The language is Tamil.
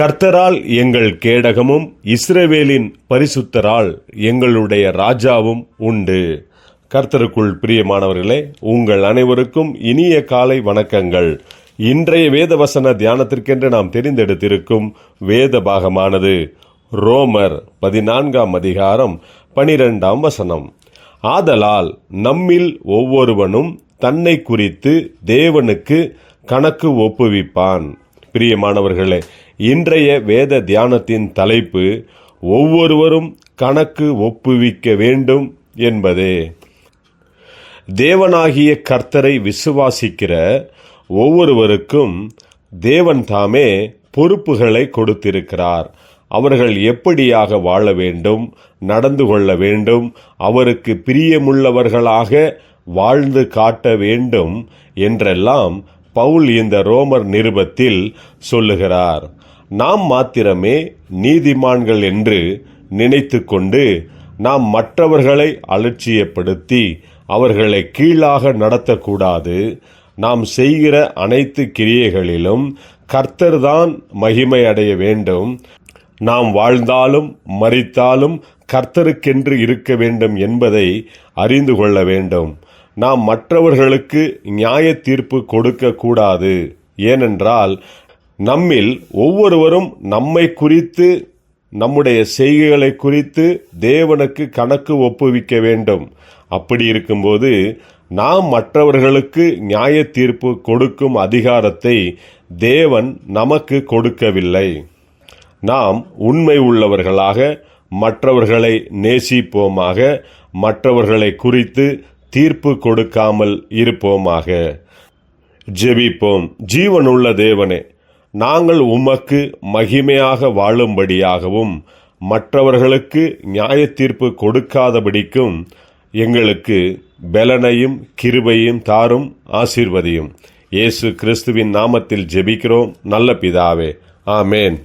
கர்த்தரால் எங்கள் கேடகமும் இஸ்ரவேலின் பரிசுத்தரால் எங்களுடைய ராஜாவும் உண்டு. கர்த்தருக்குள் பிரியமானவர்களே உங்கள் அனைவருக்கும் இனிய காலை வணக்கங்கள். இன்றைய வேதவசன தியானத்திற்கென்று நாம் தெரிந்தெடுத்திருக்கும் வேத பாகமானது ரோமர் பதினான்காம் அதிகாரம் பனிரெண்டாம் வசனம். ஆதலால் நம்மில் ஒவ்வொருவனும் தன்னை குறித்து தேவனுக்கு கணக்கு ஒப்புவிப்பான். பிரியமானவர்களே இன்றைய வேத தியானத்தின் தலைப்பு ஒவ்வொருவரும் கணக்கு ஒப்புவிக்க வேண்டும் என்பதே. தேவனாகிய கர்த்தரை விசுவாசிக்கிற ஒவ்வொருவருக்கும் தேவன் தாமே பொறுப்புகளை கொடுத்திருக்கிறார். அவர்கள் எப்படியாக வாழ வேண்டும் நடந்து கொள்ள வேண்டும் அவருக்கு பிரியமுள்ளவர்களாக வாழ்ந்து காட்ட வேண்டும் என்றெல்லாம் பவுல் இந்த ரோமர் நிருபத்தில் சொல்லுகிறார். நாம் மாத்திரமே நீதிமான்கள் என்று நினைத்து கொண்டு நாம் மற்றவர்களை அலட்சியப்படுத்தி அவர்களை கீழாக நடத்தக்கூடாது. நாம் செய்கிற அனைத்து கிரியைகளிலும் கர்த்தர்தான் மகிமை அடைய வேண்டும். நாம் வாழ்ந்தாலும் மறித்தாலும் கர்த்தருக்கென்று இருக்க வேண்டும் என்பதை அறிந்து கொள்ள வேண்டும். நாம் மற்றவர்களுக்கு நியாய தீர்ப்பு கொடுக்க கூடாது ஏனென்றால் நம்மில் ஒவ்வொருவரும் நம்மை குறித்து நம்முடைய செய்கைகளை குறித்து தேவனுக்கு கணக்கு ஒப்புவிக்க வேண்டும். அப்படி இருக்கும்போது நாம் மற்றவர்களுக்கு நியாய தீர்ப்பு கொடுக்கும் அதிகாரத்தை தேவன் நமக்கு கொடுக்கவில்லை. நாம் உண்மை உள்ளவர்களாக மற்றவர்களை நேசிப்போமாக மற்றவர்களை குறித்து தீர்ப்பு கொடுக்காமல் இருப்போமாக. ஜெபிப்போம். ஜீவனுள்ள தேவனே நாங்கள் உமக்கு மகிமையாக வாழும்படியாகவும் மற்றவர்களுக்கு நியாய தீர்ப்பு கொடுக்காதபடிக்கும் எங்களுக்கு பலனையும் கிருபையும் தாரும் ஆசீர்வதியும். இயேசு கிறிஸ்துவின் நாமத்தில் ஜெபிக்கிறோம். நல்ல பிதாவே. ஆமேன்.